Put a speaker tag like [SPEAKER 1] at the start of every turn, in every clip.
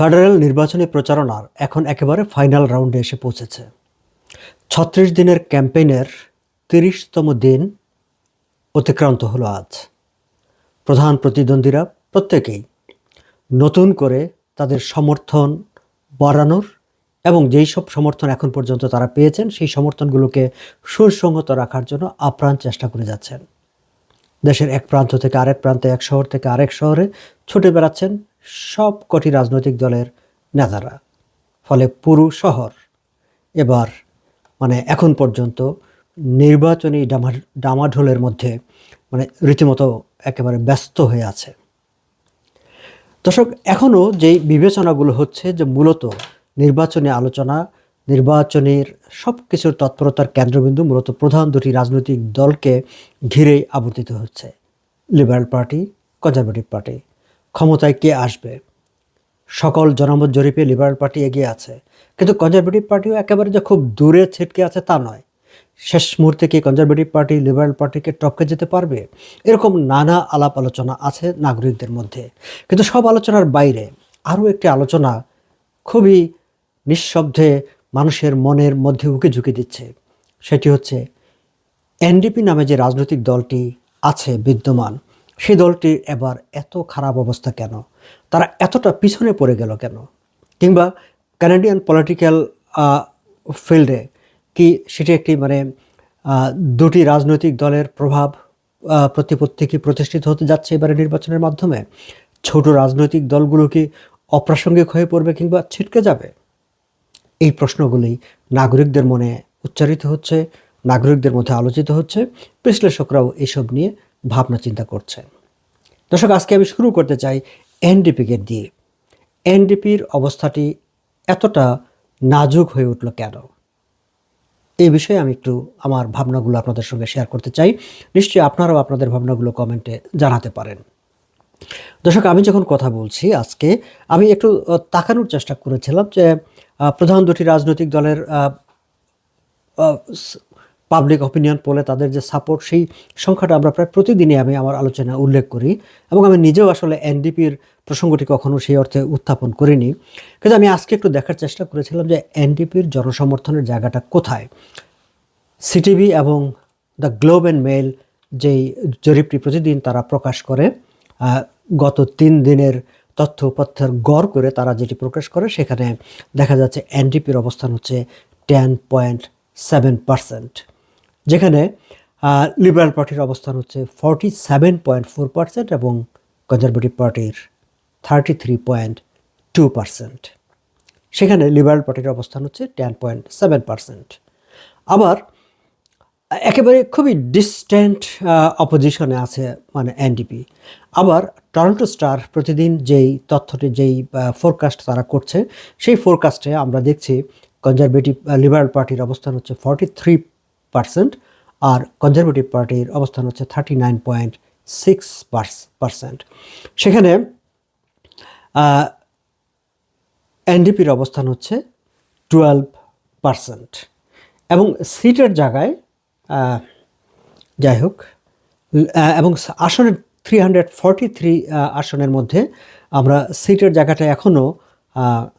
[SPEAKER 1] Federal নির্বাচনী প্রচারণার এখন একেবারে ফাইনাল রাউন্ডে এসে পৌঁছেছে। ছত্রিশ দিনের ক্যাম্পেইনের তিরিশতম দিন অতিক্রান্ত হলো আজ। প্রধান প্রতিদ্বন্দ্বীরা প্রত্যেকেই নতুন করে তাদের সমর্থন বাড়ানোর এবং যেই সব সমর্থন এখন পর্যন্ত তারা পেয়েছেন, সেই সমর্থনগুলোকে সুসংহত রাখার জন্য আপ্রাণ চেষ্টা করে যাচ্ছেন। দেশের এক প্রান্ত থেকে আরেক প্রান্তে, এক শহর থেকে আরেক শহরে ছুটে বেড়াচ্ছেন সব কটি রাজনৈতিক দলের নেতারা, ফলে পুরো শহর এবার মানে এখন পর্যন্ত নির্বাচনী ডামা ডামাঢোলের মধ্যে মানে রীতিমতো একেবারে ব্যস্ত হয়ে আছে। দর্শক এখনও যেই বিবেচনাগুলো হচ্ছে যে মূলত নির্বাচনী আলোচনা, নির্বাচনের সব কিছুর তৎপরতার কেন্দ্রবিন্দু মূলত প্রধান দুটি রাজনৈতিক দলকে ঘিরেই আবর্তিত হচ্ছে। Liberal party, conservative party. ক্ষমতায় কে আসবে? সকল জনমত জরিপে লিবারেল পার্টি এগিয়ে আছে। কিন্তু কনজারভেটিভ পার্টিও একেবারে যে খুব দূরে ছিটকে আছে তা নয়। শেষ মুহূর্তে কি কনজারভেটিভ পার্টি লিবারেল পার্টিকে টপকে যেতে পারবে? এরকম নানা আলাপ আলোচনা আছে নাগরিকদের মধ্যে। কিন্তু সব আলোচনার বাইরে আরও একটি আলোচনা খুবই নিঃশব্দে মানুষের মনের মধ্যে উকে ঝুঁকে দিচ্ছে। সেটি হচ্ছে এনডিপি নামে যে রাজনৈতিক দলটি আছে বিদ্যমান সেই দলটির এবার এত খারাপ অবস্থা কেন? তারা এতটা পিছনে পড়ে গেল কেন? কিংবা কানাডিয়ান পলিটিক্যাল ফিল্ডে কি সেটি একটি মানে দুটি রাজনৈতিক দলের প্রভাব প্রতিপত্তি কি প্রতিষ্ঠিত হতে যাচ্ছে এবারে নির্বাচনের মাধ্যমে? ছোট রাজনৈতিক দলগুলো কি অপ্রাসঙ্গিক হয়ে পড়বে কিংবা ছিটকে যাবে? এই প্রশ্নগুলি নাগরিকদের মনে উচ্চারিত হচ্ছে, নাগরিকদের মধ্যে আলোচিত হচ্ছে, বিশ্লেষকরাও এসব নিয়ে ভাবনা চিন্তা করছে। দর্শক, আজকে আমি শুরু করতে চাই এনডিপিকে দিয়ে এনডিপির অবস্থাটি এতটা নাজুক হয়ে উঠল কেন? এই বিষয়ে আমি একটু আমার ভাবনাগুলো আপনাদের সঙ্গে শেয়ার করতে চাই। নিশ্চয়ই আপনারাও আপনাদের ভাবনাগুলো কমেন্টে জানাতে পারেন। দর্শক, আমি যখন কথা বলছি আজকে, আমি একটু তাকানোর চেষ্টা করেছিলাম যে প্রধান দুটি রাজনৈতিক দলের পাবলিক অপিনিয়ন পোলে তাদের যে সাপোর্ট সেই সংখ্যাটা আমরা প্রায় প্রতিদিনই আমি আমার আলোচনায় উল্লেখ করি এবং আমি নিজেও আসলে এনডিপির প্রসঙ্গটি কখনো সেই অর্থে উত্থাপন করিনি। কিন্তু আমি আজকে একটু দেখার চেষ্টা করেছিলাম যে এনডিপির জনসমর্থনের জায়গাটা কোথায়। সিটিভি এবং দ্য গ্লোব অ্যান্ড মেল যেই জরিপটি প্রতিদিন তারা প্রকাশ করে গত তিন দিনের তথ্য উপাত্তের গড় করে তারা যেটি প্রকাশ করে, সেখানে দেখা যাচ্ছে এনডিপির অবস্থান হচ্ছে টেন পয়েন্ট সেভেন পার্সেন্ট যেখানে লিবারেল পার্টির অবস্থান হচ্ছে forty seven point four percent এবং কনজারভেটিভ পার্টির thirty three point two percent সেখানে লিবারেল পার্টির অবস্থান হচ্ছে টেন পয়েন্ট সেভেন পার্সেন্ট আবার, একেবারে খুবই ডিস্ট্যান্ট অপোজিশনে আছে মানে এনডিপি আবার টরন্টো স্টার প্রতিদিন যেই তথ্যটি, যেই ফোরকাস্ট তারা করছে, সেই ফোরকাস্টে আমরা দেখছি কনজারভেটিভ লিবারেল পার্টির অবস্থান হচ্ছে ফর্টি থ্রি পার্সেন্ট আর কনজারভেটিভ পার্টির অবস্থান হচ্ছে thirty nine point six percent সেখানে এনডিপির অবস্থান হচ্ছে টুয়েলভ পার্সেন্ট এবং সিটের জায়গায় যাই হোক এবং আসনের থ্রি হান্ড্রেড ফর্টি থ্রি আসনের মধ্যে আমরা সিটের জায়গাটা এখনও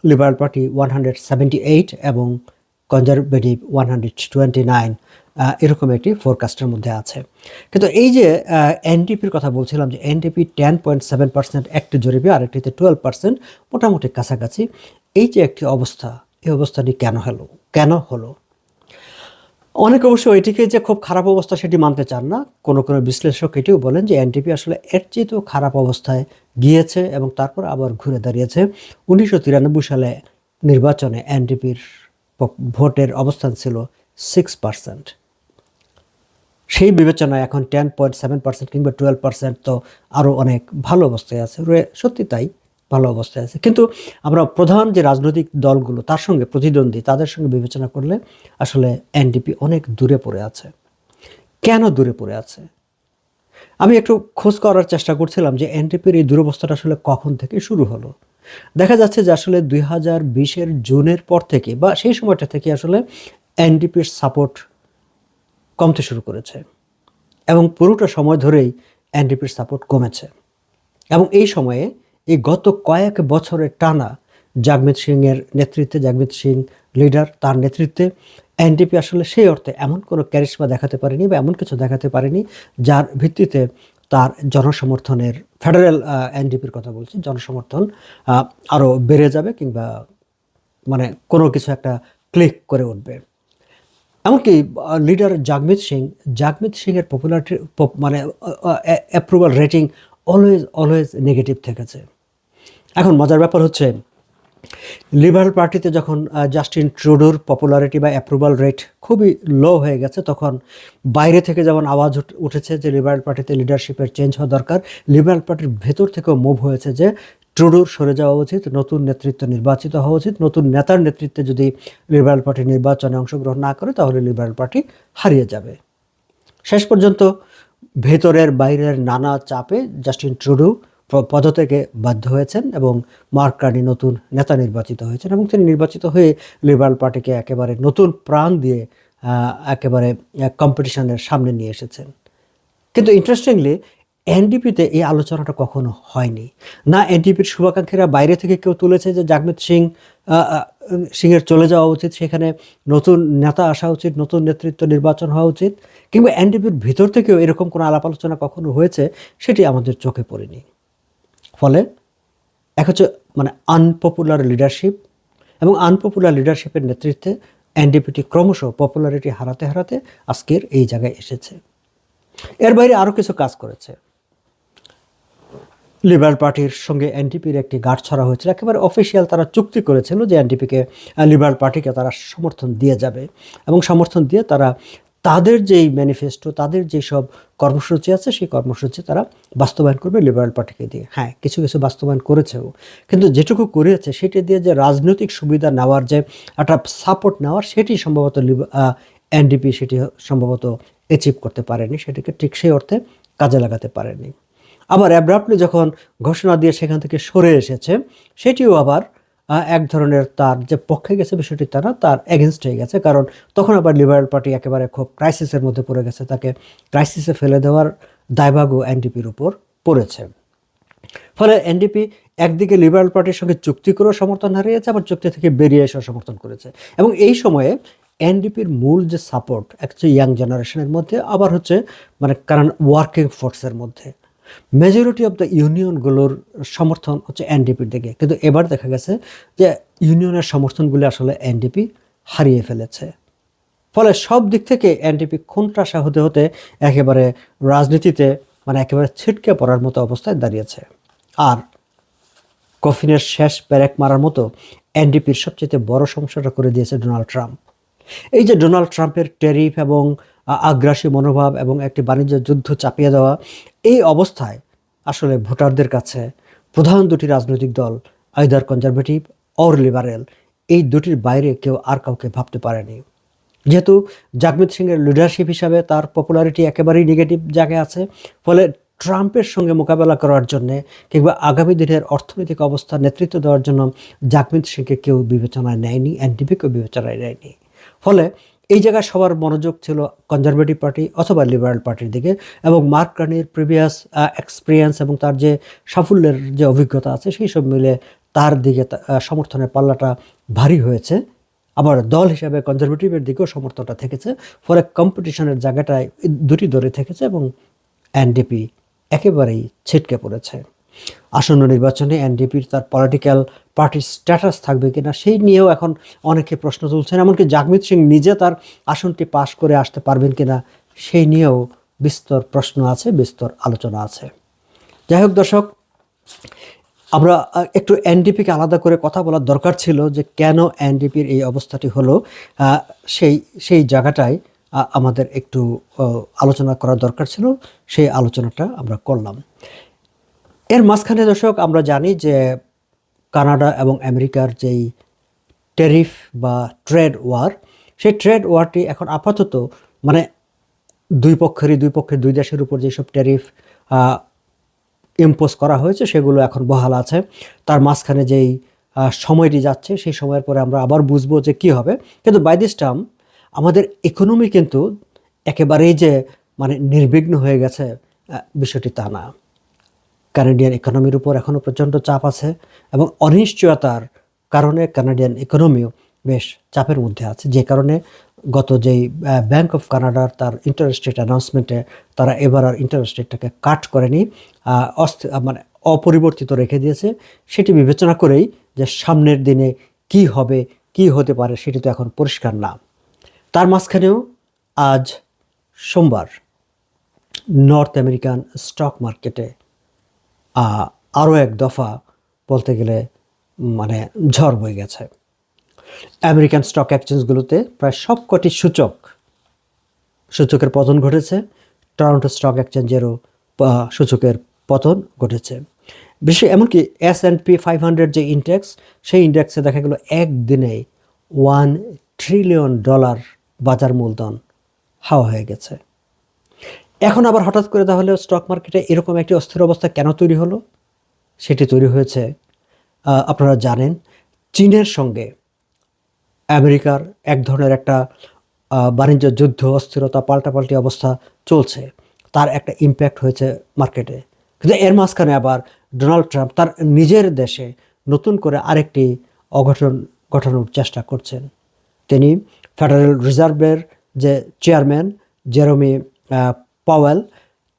[SPEAKER 1] liberal party one hundred seventy eight এবং conservative one hundred twenty nine এরকম একটি ফোরকাস্টের মধ্যে আছে। কিন্তু এই যে এনডিপির কথা বলছিলাম যে NDP ten point seven percent একটি জরিপে আরেকটিতে টুয়েলভ পার্সেন্ট মোটামুটি কাছাকাছি। এই যে একটি অবস্থা, এই অবস্থাটি কেন হলো? কেন হলো? অনেক অবশ্য এটিকে যে খুব খারাপ অবস্থা সেটি মানতে চান না। কোনো কোনো বিশ্লেষক এটিও বলেন যে এনটিপি আসলে এর চেয়েতেও খারাপ অবস্থায় গিয়েছে এবং তারপর আবার ঘুরে দাঁড়িয়েছে। উনিশশো তিরানব্বই সালে নির্বাচনে এনটিপির ভোটের অবস্থান ছিল সিক্স পার্সেন্ট সেই বিবেচনায় এখন টেন পয়েন্ট সেভেন পার্সেন্ট কিংবা টুয়েলভ পার্সেন্ট তো আরও অনেক ভালো অবস্থায় আছে। সত্যি তাই, ভালো অবস্থায় আছে। কিন্তু আমরা প্রধান যে রাজনৈতিক দলগুলো, তার সঙ্গে প্রতিদ্বন্দ্বী, তাদের সঙ্গে বিবেচনা করলে আসলে এনডিপি অনেক দূরে পড়ে আছে। কেন দূরে পড়ে আছে? আমি একটু খোঁজ করার চেষ্টা করছিলাম যে এনডিপির এই দুরবস্থাটা আসলে কখন থেকে শুরু হলো। দেখা যাচ্ছে যে আসলে দুই হাজার বিশের জুনের পর থেকে বা সেই সময়টা থেকে আসলে এনডিপির সাপোর্ট কমতে শুরু করেছে এবং পুরোটা সময় ধরেই এনডিপির সাপোর্ট কমেছে। এবং এই সময়ে এই গত কয়েক বছরের টানা জাগমিত সিংয়ের নেতৃত্বে, জাগমিত সিং লিডার তার নেতৃত্বে এনডিপি আসলে সেই অর্থে এমন কোনো ক্যারিশমা দেখাতে পারেনি বা এমন কিছু দেখাতে পারেনি যার ভিত্তিতে তার জনসমর্থনের ফেডারেল এনডিপির কথা বলছি, জনসমর্থন আরও বেড়ে যাবে কিংবা মানে কোনো কিছু একটা ক্লিক করে উঠবে। এমনকি লিডার জাগমিত সিং, জাগমিত সিংয়ের পপুলারিটি মানে approval rating always always negative থেকেছে। এখন মজার ব্যাপার হচ্ছে লিবারেল পার্টিতে যখন জাস্টিন ট্রুডোর পপুলারিটি বা অ্যাপ্রুভাল রেট খুবই লো হয়ে গেছে, তখন বাইরে থেকে যেমন আওয়াজ উঠ- উঠেছে যে লিবারেল পার্টিতে লিডারশিপের চেঞ্জ হওয়া দরকার লিবারেল পার্টির ভেতর থেকেও মুভ হয়েছে যে ট্রুডোর সরে যাওয়া উচিত, নতুন নেতৃত্ব নির্বাচিত হওয়া উচিত, নতুন নেতার নেতৃত্বে যদি লিবারেল পার্টি নির্বাচনে অংশগ্রহণ না করে, তাহলে লিবারেল পার্টি হারিয়ে যাবে। শেষ পর্যন্ত ভেতরের বাইরের নানা চাপে জাস্টিন ট্রুডো প- পদত্যাগে বাধ্য হয়েছেন এবং মার্ক কার্নি নতুন নেতা নির্বাচিত হয়েছেন এবং তিনি নির্বাচিত হয়ে লিবারেল পার্টিকে একেবারে নতুন প্রাণ দিয়ে একেবারে কম্পিটিশনের সামনে নিয়ে এসেছেন। কিন্তু ইন্টারেস্টিংলি এনডিপিতে এই আলোচনাটা কখনো হয়নি। না এনডিপির শুভাকাঙ্ক্ষীরা বাইরে থেকে কেউ তুলেছে যে জাগমিত সিং সিংয়ের চলে যাওয়া উচিত, সেখানে নতুন নেতা আসা উচিত, নতুন নেতৃত্ব নির্বাচন হওয়া উচিত, কিংবা এনডিপির ভিতর থেকেও এরকম কোনো আলাপ আলোচনা কখনো হয়েছে, সেটি আমাদের চোখে পড়েনি। ফলে এক হচ্ছে মানে আনপপুলার লিডারশিপ এবং আনপপুলার লিডারশিপের নেতৃত্বে এনডিপিটি ক্রমশ পপুলারিটি হারাতে হারাতে আজকের এই জায়গায় এসেছে। এর বাইরে আরও কিছু কাজ করেছে। লিবারেল পার্টির সঙ্গে এনডিপির একটি গাঁট ছড়া হয়েছিল। একেবারে অফিসিয়াল তারা চুক্তি করেছিল যে এনডিপিকে লিবারেল পার্টিকে তারা সমর্থন দিয়ে যাবে এবং সমর্থন দিয়ে তারা তাদের যেই ম্যানিফেস্টো তাদের যেসব কর্মসূচি আছে, সেই কর্মসূচি তারা বাস্তবায়ন করবে লিবারেল পার্টিকে দিয়ে। হ্যাঁ কিছু কিছু বাস্তবায়ন করেছেও। কিন্তু যেটুকু করেছে, সেটি দিয়ে যে রাজনৈতিক সুবিধা নেওয়ার যে একটা সাপোর্ট নেওয়ার, সেটি সম্ভবত এনডিপি সেটি সম্ভবত অ্যাচিভ করতে পারেনি। সেটিকে ঠিক সেই অর্থে কাজে লাগাতে পারেনি। আবার অ্যাব্রাপ্টলি যখন ঘোষণা দিয়ে সেখান থেকে সরে এসেছে, সেটিও আবার এক ধরনের তার যে পক্ষে গেছে বিষয়টি তা না, তার এগেনস্ট হয়ে গেছে। কারণ তখন আবার লিবারেল পার্টি একেবারে খুব ক্রাইসিসের মধ্যে পড়ে গেছে। তাকে ক্রাইসিসে ফেলে দেওয়ার দায়ভাগও এনডিপির উপর পড়েছে। ফলে এনডিপি একদিকে লিবারেল পার্টির সঙ্গে চুক্তি করেও সমর্থন হারিয়েছে, আবার চুক্তি থেকে বেরিয়ে এসেও সমর্থন করেছে। এবং এই সময়ে এনডিপির মূল যে সাপোর্ট হচ্ছে ইয়াং জেনারেশনের মধ্যে, আবার হচ্ছে মানে কারণ ওয়ার্কিং ফোর্সের মধ্যে। মেজরিটি অফ দ্য ইউনিয়নগুলোর সমর্থন হচ্ছে এনডিপির দিকে। কিন্তু এবার দেখা গেছে যে ইউনিয়নের সমর্থনগুলি আসলে এনডিপি হারিয়ে ফেলেছে। ফলে সব দিক থেকে এনডিপি খুনটাসা হতে হতে একেবারে রাজনীতিতে মানে একেবারে ছিটকে পড়ার মতো অবস্থায় দাঁড়িয়েছে। আর কফিনের শেষ প্যারেক মারার মতো এনডিপির সবচেয়ে বড় সমস্যাটা করে দিয়েছে ডোনাল্ড ট্রাম্প। এই যে ডোনাল্ড ট্রাম্পের ট্যারিফ এবং আগ্রাসী মনোভাব এবং একটি বাণিজ্য যুদ্ধ চাপিয়ে দেওয়া, এই অবস্থায় আসলে ভোটারদের কাছে প্রধান দুটি রাজনৈতিক দল, আইদার কনজারভেটিভ অর লিবারেল, এই দুটির বাইরে কেউ আর কাউকে ভাবতে পারেনি। যেহেতু জাগমিত সিংয়ের লিডারশিপ হিসাবে তার পপুলারিটি একেবারেই নেগেটিভ জায়গায় আছে, ফলে ট্রাম্পের সঙ্গে মোকাবেলা করার জন্যে কিংবা আগামী দিনের অর্থনৈতিক অবস্থা নেতৃত্ব দেওয়ার জন্য জাগমিত সিংকে কেউ বিবেচনায় নেয়নি এনডিপিকেও বিবেচনায় নেয়নি। ফলে এই জায়গায় সবার মনোযোগ ছিল কনজারভেটিভ পার্টি অথবা লিবারেল পার্টির দিকে এবং মার্ক রানির প্রিভিয়াস এক্সপিরিয়েন্স এবং তার যে সাফল্যের যে অভিজ্ঞতা আছে সেই সব মিলে তার দিকে সমর্থনের পাল্লাটা ভারী হয়েছে। আবার দল হিসাবে কনজারভেটিভের দিকেও সমর্থনটা থেকেছে, ফলে কম্পিটিশনের জায়গাটায় দুটি দলে থেকেছে এবং এনডিপি একেবারেই ছিটকে পড়েছে। আসন্ন নির্বাচনে এনডিপির তার পলিটিক্যাল পার্টির স্ট্যাটাস থাকবে কিনা সেই নিয়েও এখন অনেকে প্রশ্ন তুলছেন, এমনকি জাগমিত সিং নিজে তার আসনটি পাশ করে আসতে পারবেন কিনা সেই নিয়েও বিস্তর প্রশ্ন আছে, বিস্তর আলোচনা আছে। যাই হোক দর্শক, আমরা একটু এনডিপিকে আলাদা করে কথা বলার দরকার ছিল যে কেন এনডিপির এই অবস্থাটি হলো সেই সেই জায়গাটায় আমাদের একটু আলোচনা করার দরকার ছিল, সেই আলোচনাটা আমরা করলাম। এর মাঝখানে দর্শক, আমরা জানি যে কানাডা এবং আমেরিকার যেই ট্যারিফ বা ট্রেড ওয়ার, সেই ট্রেড ওয়ারটি এখন আপাতত মানে দুই পক্ষেরই, দুই পক্ষের দুই দেশের উপর যেসব ট্যারিফ ইম্পোজ করা হয়েছে, সেগুলো এখন বহাল আছে। তার মাঝখানে যেই সময়টি যাচ্ছে, সেই সময়ের পরে আমরা আবার বুঝব যে কি হবে। কিন্তু বাই দিস টাইম আমাদের ইকোনমি কিন্তু একেবারেই যে মানে নির্বিঘ্ন হয়ে গেছে বিষয়টি তা না। কানাডিয়ান ইকোনমির উপর এখনও প্রচণ্ড চাপ আছে এবং অনিশ্চয়তার কারণে কানাডিয়ান ইকোনমিও বেশ চাপের মধ্যে আছে। যে কারণে গত যেই ব্যাংক অফ কানাডার তার ইন্টারেস্ট রেট অ্যানাউন্সমেন্টে তারা এবার আর ইন্টারেস্ট রেটটাকে কাট করেনি অস্থি মানে অপরিবর্তিত রেখে দিয়েছে। সেটি বিবেচনা করেই যে সামনের দিনে কি হবে, কি হতে পারে সেটি তো এখন পরিষ্কার না। তার মাঝখানেও আজ সোমবার নর্থ আমেরিকান স্টক মার্কেটে আরও এক দফা বলতে গেলে মানে ঝড় বয়ে গেছে। আমেরিকান স্টক এক্সচেঞ্জগুলোতে প্রায় সবকটি সূচক, সূচকের পতন ঘটেছে। টরন্টো স্টক এক্সচেঞ্জেরও সূচকের পতন ঘটেছে। বিশেষ এমনকি S and P five hundred যে ইন্ডেক্স সেই ইন্ডেক্সে দেখা গেল একদিনে ওয়ান ট্রিলিয়ন ডলার বাজার মূলধন হাওয়া হয়ে গেছে। এখন আবার হঠাৎ করে তাহলে স্টক মার্কেটে এরকম একটি অস্থির অবস্থা কেন তৈরি হলো? সেটি তৈরি হয়েছে আপনারা জানেন, চীনের সঙ্গে আমেরিকার এক ধরনের একটা বাণিজ্য যুদ্ধ, অস্থিরতা, পাল্টাপাল্টি অবস্থা চলছে। তার একটা ইম্প্যাক্ট হয়েছে মার্কেটে কিন্তু এর মাঝখানে আবার ডোনাল্ড ট্রাম্প তার নিজের দেশে নতুন করে আরেকটি অঘটন ঘটানোর চেষ্টা করছেন। তিনি ফেডারেল রিজার্ভের যে চেয়ারম্যান জেরমি পাওয়েল,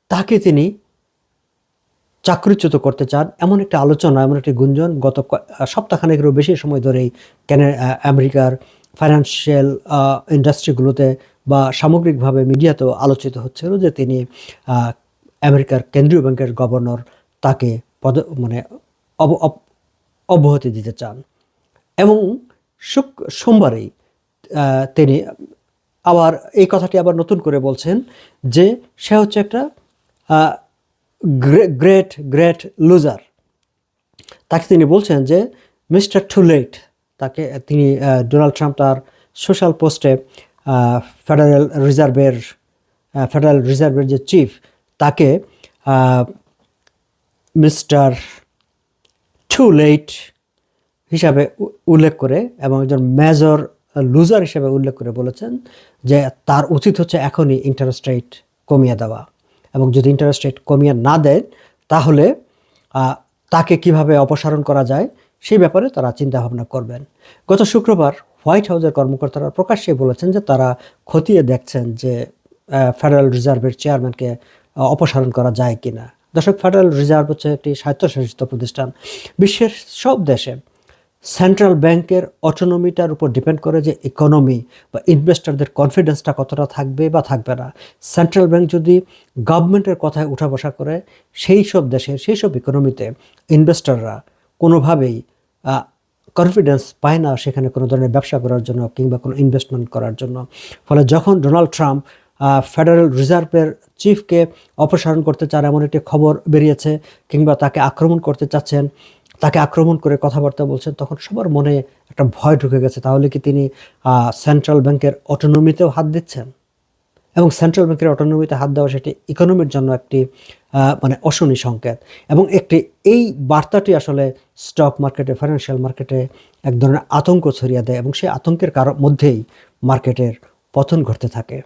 [SPEAKER 1] তাকে তিনি চাকরিচ্যুত করতে চান। এমন একটা আলোচনা, এমন একটি গুঞ্জন গত সপ্তাহখানেকেরও বেশি সময় ধরেই কেন আমেরিকার ফাইন্যান্সিয়াল ইন্ডাস্ট্রিগুলোতে বা সামগ্রিকভাবে মিডিয়াতেও আলোচিত হচ্ছিল যে তিনি আমেরিকার কেন্দ্রীয় ব্যাংকের গভর্নর তাকে পদ মানে অব- অব- অব্যাহতি দিতে চান। এবং সোমবারেই তিনি আবার এই কথাটি আবার নতুন করে বলছেন যে সে হচ্ছে একটা গ্রেট গ্রেট লুজার। তাকে তিনি বলছেন যে, মিস্টার টু লেট, তাকে তিনি ডোনাল্ড ট্রাম্প তার সোশ্যাল পোস্টে ফেডারেল রিজার্ভের ফেডারেল রিজার্ভের যে চিফ, তাকে মিস্টার টু লেট হিসাবে উল্লেখ করে এবং একজন মেজর লুজার হিসেবে উল্লেখ করে বলেছেন যে তার উচিত হচ্ছে এখনই ইন্টারেস্ট রেট কমিয়ে দেওয়া। এবং যদি ইন্টারেস্ট রেট কমিয়ে না দেয়, তাহলে তাকে কীভাবে অপসারণ করা যায়, সেই ব্যাপারে তারা চিন্তা ভাবনা করবেন। গত শুক্রবার হোয়াইট হাউসের কর্মকর্তারা প্রকাশ্যে বলেছেন যে তারা খতিয়ে দেখছেন যে ফেডারেল রিজার্ভের চেয়ারম্যানকে অপসারণ করা যায় কিনা। দর্শক ফেডারেল রিজার্ভ হচ্ছে একটি স্বায়ত্তশাসিত প্রতিষ্ঠান। বিশ্বের সব দেশে সেন্ট্রাল ব্যাংকের অটোনমিটার উপর ডিপেন্ড করে যে ইকোনমি বা ইনভেস্টরদের কনফিডেন্সটা কতটা থাকবে বা থাকবে না। সেন্ট্রাল ব্যাংক যদি গভর্নমেন্টের কথায় উঠা বসা করে, সেই সব দেশের, সেই সব ইকোনমিতে ইনভেস্টররা কোনোভাবেই কনফিডেন্স পায় না সেখানে কোনো ধরনের ব্যবসা করার জন্য কিংবা কোনো ইনভেস্টমেন্ট করার জন্য। ফলে যখন ডোনাল্ড ট্রাম্প ফেডারেল রিজার্ভের চিফকে অপসারণ করতে চান, এমন একটি খবর বেরিয়েছে কিংবা তাকে আক্রমণ করতে চাচ্ছেন তাকে আক্রমণ করে কথাবার্তা বলছেন, তখন সবার মনে একটা ভয় ঢুকে গেছে। তাহলে কি তিনি সেন্ট্রাল ব্যাংকের অটোনমিতেও হাত দিচ্ছেন? এবং সেন্ট্রাল ব্যাংকের অটোনমিতে হাত দেওয়া সেটি ইকোনমির জন্য একটি মানে অশনি সংকেত। এবং একটি, এই বার্তাটি আসলে স্টক মার্কেটে ফাইন্যান্সিয়াল মার্কেটে এক ধরনের আতঙ্ক ছড়িয়ে দেয় এবং সেই আতঙ্কের কারণ মধ্যেই মার্কেটের পতন ঘটতে থাকে।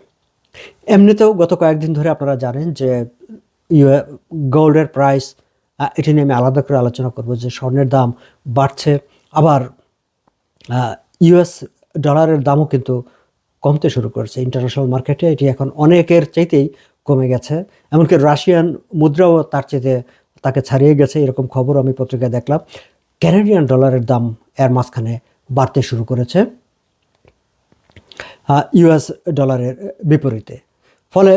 [SPEAKER 1] এমনিতেও গত কয়েকদিন ধরে আপনারা জানেন যে গোল্ডের প্রাইস এটি নিয়ে আমি আলাদা করে আলোচনা করব যে স্বর্ণের দাম বাড়ছে। আবার ইউএস ডলারের দামও কিন্তু কমতে শুরু করেছে। ইন্টারন্যাশনাল মার্কেটে এটি এখন অনেকের চাইতেই কমে গেছে। এমনকি রাশিয়ান মুদ্রাও তার চাইতে তাকে ছাড়িয়ে গেছে, এরকম খবর আমি পত্রিকায় দেখলাম। ক্যানাডিয়ান ডলারের দাম এর মাঝখানে বাড়তে শুরু করেছে ইউএস ডলারের বিপরীতে। ফলে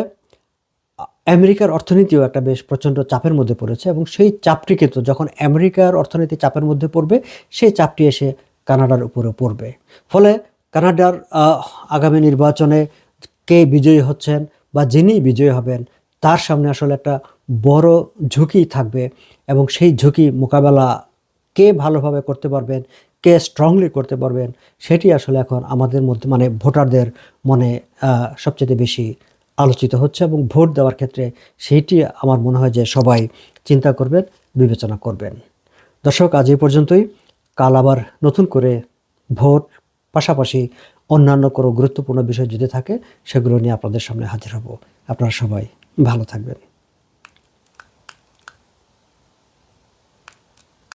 [SPEAKER 1] আমেরিকার অর্থনীতিও একটা বেশ প্রচণ্ড চাপের মধ্যে পড়েছে এবং সেই চাপটি কিন্তু যখন আমেরিকার অর্থনীতি চাপের মধ্যে পড়বে, সেই চাপটি এসে কানাডার উপরে পড়বে। ফলে কানাডার আগামী নির্বাচনে কে বিজয়ী হচ্ছেন বা যিনি বিজয়ী হবেন, তার সামনে আসলে একটা বড় ঝুঁকি থাকবে এবং সেই ঝুঁকি মোকাবেলা কে ভালোভাবে করতে পারবেন, কে স্ট্রংলি করতে পারবেন, সেটি আসলে এখন আমাদের মধ্যে মানে ভোটারদের মনে সবচেয়ে বেশি আলোচিত হচ্ছে এবং ভোট দেওয়ার ক্ষেত্রে সেইটি আমার মনে হয় যে সবাই চিন্তা করবেন, বিবেচনা করবেন। দর্শক, আজ এই পর্যন্তই। কাল আবার নতুন করে ভোট, পাশাপাশি অন্যান্য কোনো গুরুত্বপূর্ণ বিষয় যদি থাকে, সেগুলো নিয়ে আপনাদের সামনে হাজির হব। আপনারা সবাই ভালো থাকবেন।